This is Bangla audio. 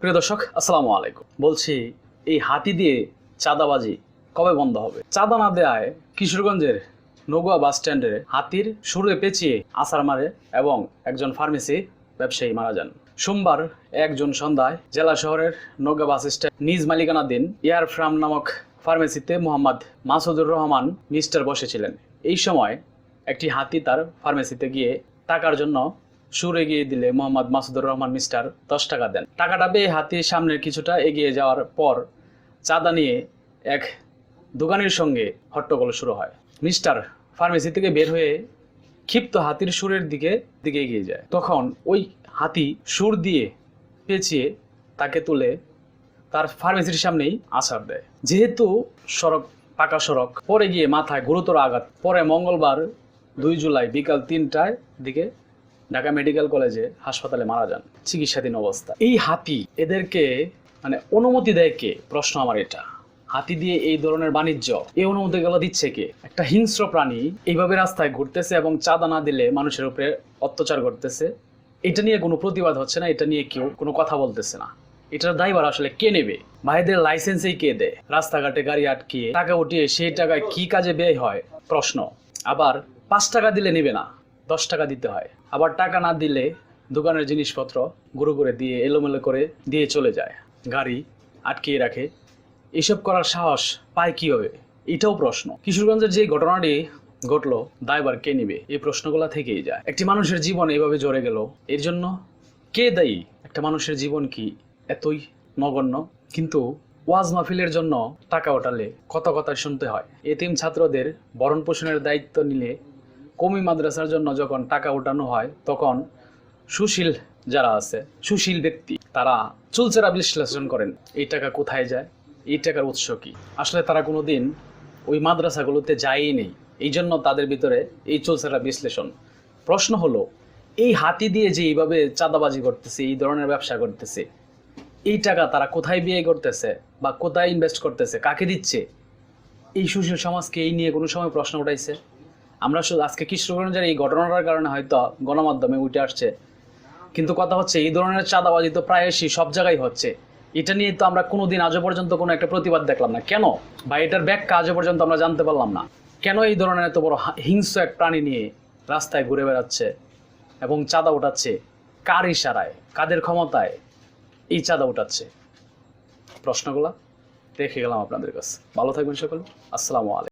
প্রিয় দর্শক, আসসালামু আলাইকুম। বলছি, এই হাতি দিয়ে চাঁদাবাজি কবে বন্ধ হবে? চাঁদা না দেয় কিশোরগঞ্জের নগুয়া বাস স্ট্যান্ডে হাতির সুরে পেঁচিয়ে আসার মারে এবং একজন ফার্মেসি ব্যবসায়ী মারা যান। সোমবার একজন সন্ধ্যায় জেলা শহরের নৌকা বাস স্ট্যান্ড নিজ মালিকানাধীন এয়ার ফ্রাম নামক ফার্মেসিতে মোহাম্মদ মাসুদুর রহমান মিস্টার বসেছিলেন। এই সময় একটি হাতি তার ফার্মেসিতে গিয়ে টাকার জন্য সুর এগিয়ে দিলে মোহাম্মদ মাসুদুর রহমান মিস্টার দশ টাকা দেন। টাকাটা পেয়ে হাতির সামনে কিছুটা এগিয়ে যাওয়ার পর চাঁদা নিয়ে এক দোকানের সঙ্গে হট্টগোল শুরু হয়। মিস্টার ফার্মেসি থেকে বের হয়ে ক্ষিপ্ত হাতির সুরের দিকে দিকে এগিয়ে যায়। তখন ওই হাতি সুর দিয়ে পেঁচিয়ে তাকে তুলে তার ফার্মেসির সামনেই আছাড় দেয়। যেহেতু সড়ক, পাকা সড়ক, পরে গিয়ে মাথায় গুরুতর আঘাত, পরে মঙ্গলবার দুই জুলাই বিকাল তিনটায় দিকে ঢাকা মেডিকেল কলেজে হাসপাতালে মারা যান। চিকিৎসাধীন অবস্থা। এই হাতি এদেরকে মানে অনুমতি দেয় কে? প্রশ্ন আমার এটা। হাতি দিয়ে এই ধরনের বাণিজ্য, এই অনুমতি গুলো দিচ্ছে কে? একটা হিংস্র প্রাণী এইভাবে রাস্তায় ঘুরতেছে এবং চাঁদা না দিলে মানুষের উপরে অত্যাচার করতেছে এটা নিয়ে কোনো প্রতিবাদ হচ্ছে না, এটা নিয়ে কেউ কোনো কথা বলতেছে না। এটার দায়ভার আসলে কে নেবে? ভাইদের লাইসেন্সেই কে দেয়? রাস্তাঘাটে গাড়ি আটকিয়ে টাকা উঠিয়ে সেই টাকায় কি কাজে ব্যয় হয়? প্রশ্ন। আবার পাঁচ টাকা দিলে নেবে না। দশ টাকা দিতে হয়। আবার টাকা না দিলে দোকানের জিনিসপত্র গুঁড়ো করে দিয়ে, এলোমেলো করে দিয়ে চলে যায়। গাড়ি আটকিয়ে রাখে। এসব করার সাহস পায় কি হবে এটাও প্রশ্ন। কিশোরগঞ্জের যে ঘটনাটি ঘটলো দায়বার কে নিবে? এই প্রশ্নগুলো থেকেই যায়। একটি মানুষের জীবন এভাবে জড়ে গেল। এর জন্য কে দায়ী? একটা মানুষের জীবন কি এতই নগণ্য? কিন্তু ওয়াজ মাহফিলের জন্য টাকা ওঠালে কথা কথা শুনতে হয়। এতিম ছাত্রদের ভরণ পোষণের দায়িত্ব নিলে কমি মাদ্রাসার জন্য যখন টাকা ওঠানো হয়, তখন সুশীল যারা আছে, সুশীল ব্যক্তি, তারা চুলচেরা বিশ্লেষণ করেন, এই টাকা কোথায় যায়, এই টাকার উৎস কি? আসলে তারা কোনো দিন ওই মাদ্রাসাগুলোতে যায়ই নেই। এই জন্য তাদের ভিতরে এই চুলচেরা বিশ্লেষণ। প্রশ্ন হলো, এই হাতি দিয়ে যে এইভাবে চাঁদাবাজি করতেছে, এই ধরনের ব্যবসা করতেছে, এই টাকা তারা কোথায় বিয়ে করতেছে বা কোথায় ইনভেস্ট করতেছে, কাকে দিচ্ছে? এই সুশীল সমাজকে এই নিয়ে কোনো সময় প্রশ্ন উঠাইছে? আমরা শুধু আজকে কিশোরগঞ্জের এই ঘটনাটার কারণে হয়তো গণমাধ্যমে উঠে আসছে। কিন্তু কথা হচ্ছে, এই ধরনের চাঁদাবাজি তো প্রায়শই সব জায়গায় হচ্ছে। এটা নিয়ে তো আমরা কোনোদিন আজও পর্যন্ত কোনো একটা প্রতিবাদ দেখলাম না। কেন? বা এটার ব্যাখ্যা আজও পর্যন্ত আমরা জানতে পারলাম না। কেন এই ধরনের এত বড় হিংস্র এক প্রাণী নিয়ে রাস্তায় ঘুরে বেড়াচ্ছে এবং চাঁদা উঠাচ্ছে? কার ইশারায়? কাদের ক্ষমতায় এই চাঁদা উঠাচ্ছে? প্রশ্নগুলা রেখে গেলাম আপনাদের কাছে। ভালো থাকবেন সকল। আসসালামু আলাইকুম।